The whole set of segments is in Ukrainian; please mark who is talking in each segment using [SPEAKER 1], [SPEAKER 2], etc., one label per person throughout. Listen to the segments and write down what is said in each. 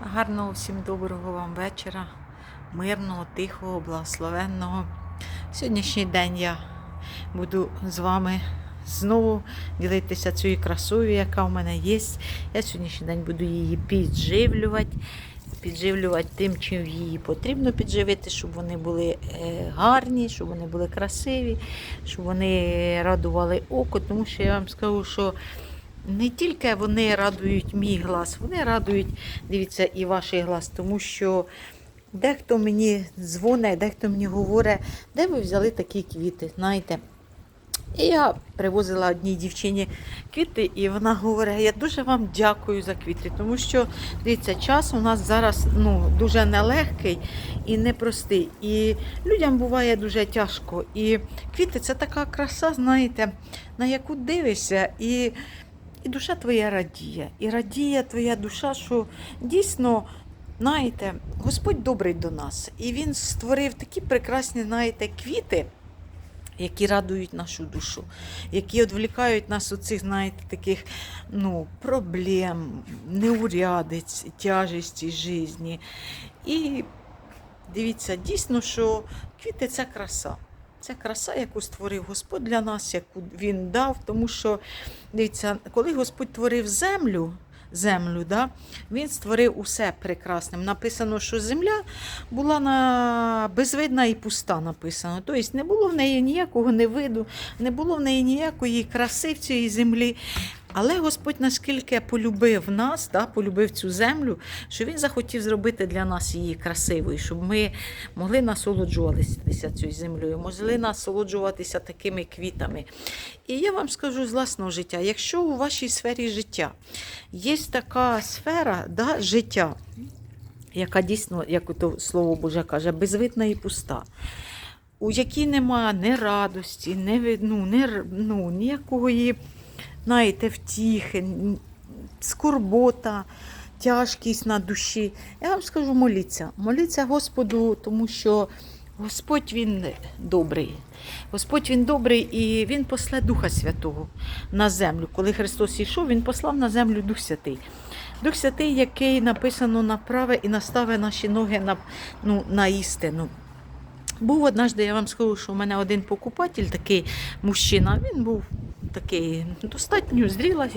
[SPEAKER 1] Гарного всім доброго вам вечора, мирного, тихого, благословенного. Сьогоднішній день я буду з вами знову ділитися цією красою, яка в мене є. Я сьогоднішній день буду її підживлювати. Підживлювати тим, чим її потрібно підживити, щоб вони були е, гарні, щоб вони були красиві, щоб вони радували око. Тому що я вам скажу, що не тільки вони радують мій глаз, вони радують, дивіться, і ваш глаз, тому що дехто мені дзвонить, дехто мені говорить, де ви взяли такі квіти, знаєте. І я привозила одній дівчині квіти, і вона говорить: я дуже вам дякую за квіти, тому що дивіться, час у нас зараз ну, дуже нелегкий і непростий. І людям буває дуже тяжко. І квіти це така краса, знаєте, на яку дивишся, і, і душа твоя радіє. І радіє твоя душа, що дійсно. Знаєте, Господь добрий до нас, і Він створив такі прекрасні, знаєте, квіти, які радують нашу душу, які відволікають нас від цих, знаєте, таких ну, проблем, неурядиць, тяжесті житті. І дивіться, дійсно, що квіти це краса. Це краса, яку створив Господь для нас, яку Він дав. Тому що, дивіться, коли Господь творив землю, землю, да, він створив усе прекрасним. Написано, що земля була на безвидна і пуста написано. Тобто не було в неї ніякого невиду, не було в неї ніякої краси в цій землі. Але Господь наскільки полюбив нас, да, полюбив цю землю, що Він захотів зробити для нас її красивою, щоб ми могли насолоджуватися цією землею, могли насолоджуватися такими квітами. І я вам скажу з власного життя: якщо у вашій сфері життя є така сфера да, життя, яка дійсно, як то слово Боже каже, безвидна і пуста. У якій немає ні радості, ні, ну, ні, ну, ніякої, знаєте, втіхи, скорбота, тяжкість на душі. Я вам скажу, моліться. Моліться Господу, тому що Господь Він добрий. Господь Він добрий і Він после Духа Святого на землю. Коли Христос йшов, Він послав на землю Дух Святий. Дух Святий, який написано направе і наставить наші ноги на, ну, на істину. Був однажды, я вам скажу, що у мене один покупатель, такий мужчина, він був такий достатньо зріла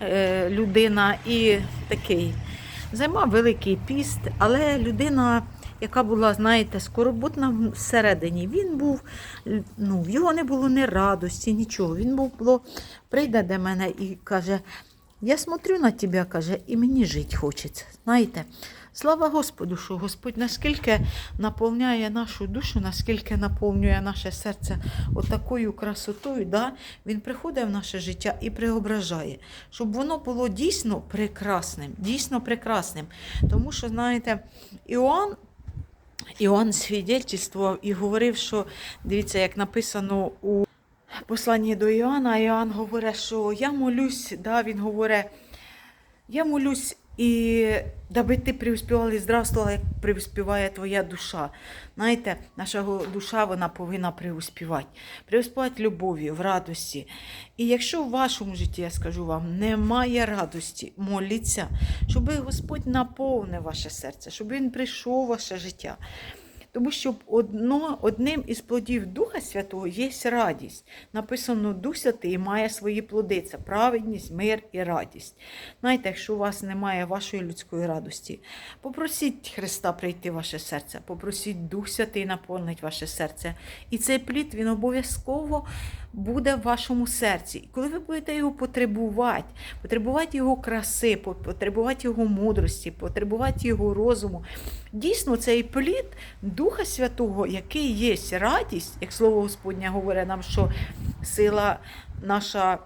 [SPEAKER 1] е, людина і такий займав великий піст, але людина, яка була, знаєте, скороботна всередині, він був, ну, в його не було ні радості, нічого. Він був, було, прийде до мене і каже, я смотрю на тебе, каже, і мені жити хочеться. Знаєте, слава Господу, що Господь наскільки наповняє нашу душу, наскільки наповнює наше серце отакою красотою, да? він приходить в наше життя і преображає, щоб воно було дійсно прекрасним, дійсно прекрасним. Тому що, знаєте, Іоанн Іоанн свідчествував і говорив, що дивіться, як написано у посланні до Іоанна, Іоанн говорить, що я молюсь, да, він говорить, я молюсь і даби ти преуспівала і здравствувала, як преуспіває твоя душа. Знаєте, наша душа вона повинна преуспівати. Преуспівати любов'ю, в радості. І якщо в вашому житті, я скажу вам, немає радості, моліться, щоб Господь наповнив ваше серце, щоб Він прийшов у ваше життя. Тому що одно, одним із плодів Духа Святого є радість. Написано, Дух Святий має свої плоди. Це праведність, мир і радість. Знаєте, якщо у вас немає вашої людської радості, попросіть Христа прийти в ваше серце, попросіть Дух Святий наповнить ваше серце. І цей плід він обов'язково буде в вашому серці. І коли ви будете його потребувати, потребувати його краси, потребувати його мудрості, потребувати його розуму, дійсно цей плід Духа Святого, який є радість, як слово Господнє говорить нам, що сила наша.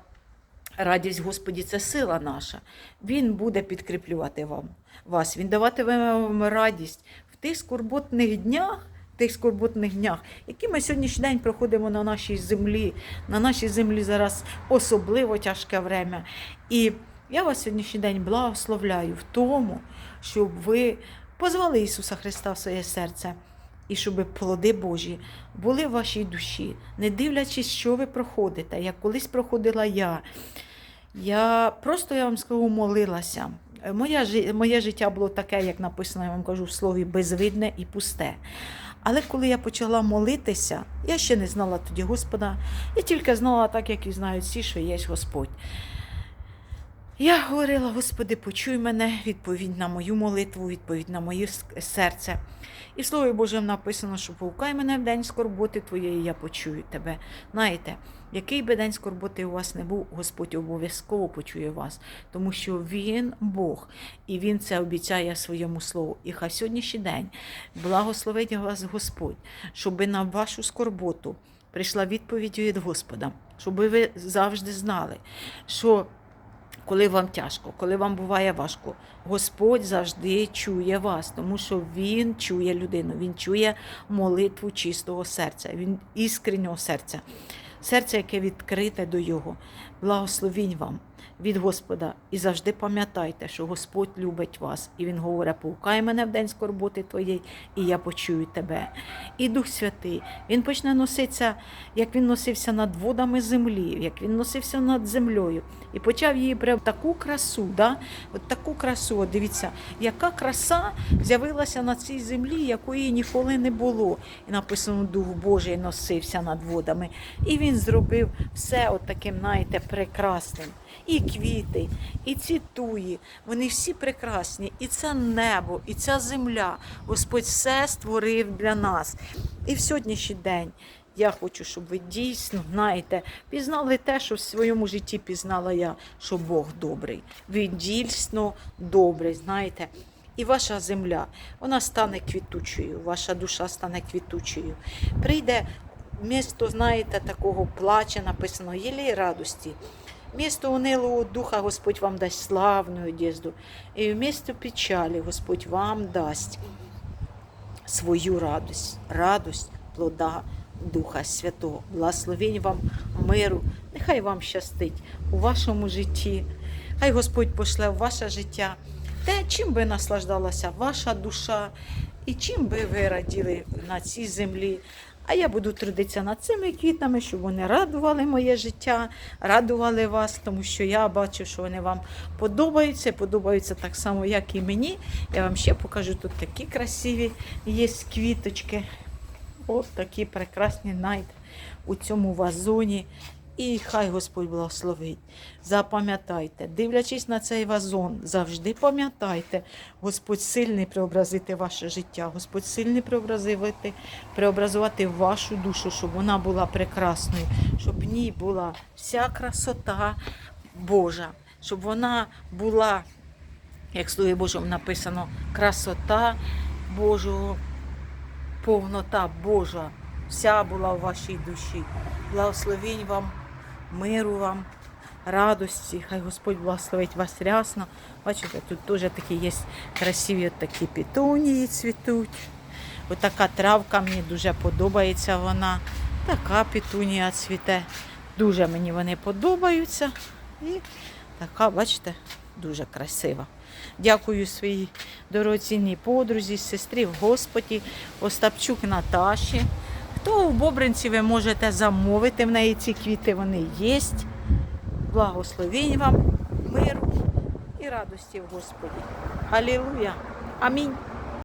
[SPEAKER 1] Радість Господі це сила наша. Він буде підкріплювати вам вас. Він даватиме вам радість в тих скорботних днях, тих скорботних днях, які ми сьогоднішній день проходимо на нашій землі. На нашій землі зараз особливо тяжке время. І я вас сьогоднішній день благословляю в тому, щоб ви позвали Ісуса Христа в своє серце. І щоб плоди Божі були в вашій душі, не дивлячись, що ви проходите, як колись проходила я. Я просто я вам скажу, молилася. Моя, моє життя було таке, як написано, я вам кажу в слові, безвидне і пусте. Але коли я почала молитися, я ще не знала тоді Господа, я тільки знала так, як і знають всі, що є Господь. Я говорила, Господи, почуй мене, відповідь на мою молитву, відповідь на моє серце. І в Слові Божому написано, що паукай мене в день скорботи твоєї, я почую тебе. Знаєте, який би день скорботи у вас не був, Господь обов'язково почує вас, тому що Він Бог, і Він це обіцяє своєму слову. І хай сьогоднішній день благословить вас Господь, щоби на вашу скорботу прийшла відповідь від Господа, щоб ви завжди знали, що коли вам тяжко, коли вам буває важко, Господь завжди чує вас, тому що Він чує людину, Він чує молитву чистого серця, Він іскреннього серця, серце, яке відкрите до Його. Благословінь вам від Господа. І завжди пам'ятайте, що Господь любить вас. І Він говорить: паукай мене в день скорботи твоєї, і я почую тебе. І Дух Святий, Він почне носитися, як він носився над водами землі, як він носився над землею, і почав її брав таку красу, да? от таку красу. От дивіться, яка краса з'явилася на цій землі, якої ніколи не було. І написано, Дух Божий носився над водами. І він зробив все от таким, знаєте, прекрасним. І квіти, і ці туї, вони всі прекрасні. І це небо, і ця земля. Господь все створив для нас. І в сьогоднішній день я хочу, щоб ви дійсно, знаєте, пізнали те, що в своєму житті пізнала я, що Бог добрий. Він дійсно добрий, знаєте. І ваша земля, вона стане квітучою, ваша душа стане квітучою. Прийде місто, знаєте, такого плача, написано, єлі радості. Місто унилого духа Господь вам дасть славну одежду, і в місто печалі Господь вам дасть свою радость, радость плода Духа Святого. Благословень вам миру. Нехай вам щастить у вашому житті. Хай Господь пошле в ваше життя те, чим би наслаждалася ваша душа, і чим би ви раділи на цій землі. А я буду трудитися над цими квітами, щоб вони радували моє життя, радували вас, тому що я бачу, що вони вам подобаються, подобаються так само, як і мені. Я вам ще покажу тут такі красиві є квіточки. Ось такі прекрасні найт у цьому вазоні. І хай Господь благословить. Запам'ятайте, дивлячись на цей вазон, завжди пам'ятайте, Господь сильний преобразити ваше життя, Господь сильний преобразити, преобразувати вашу душу, щоб вона була прекрасною, щоб в ній була вся красота Божа, щоб вона була, як Слові Божому написано, красота Божого повнота Божа вся була в вашій душі. Благословінь вам, миру вам, радості. Хай Господь благословить вас рясно. Бачите, тут теж такі є красиві такі петунії цвітуть. Ось така травка мені дуже подобається вона. Така петунія цвіте. Дуже мені вони подобаються. І така, бачите, дуже красива. Дякую своїй дорогоцінній подрузі, сестрі в Господі, Остапчук Наташі. Хто в Бобринці ви можете замовити в неї ці квіти, вони є. Благословінь вам, миру і радості в Господі. Алілуя! Амінь.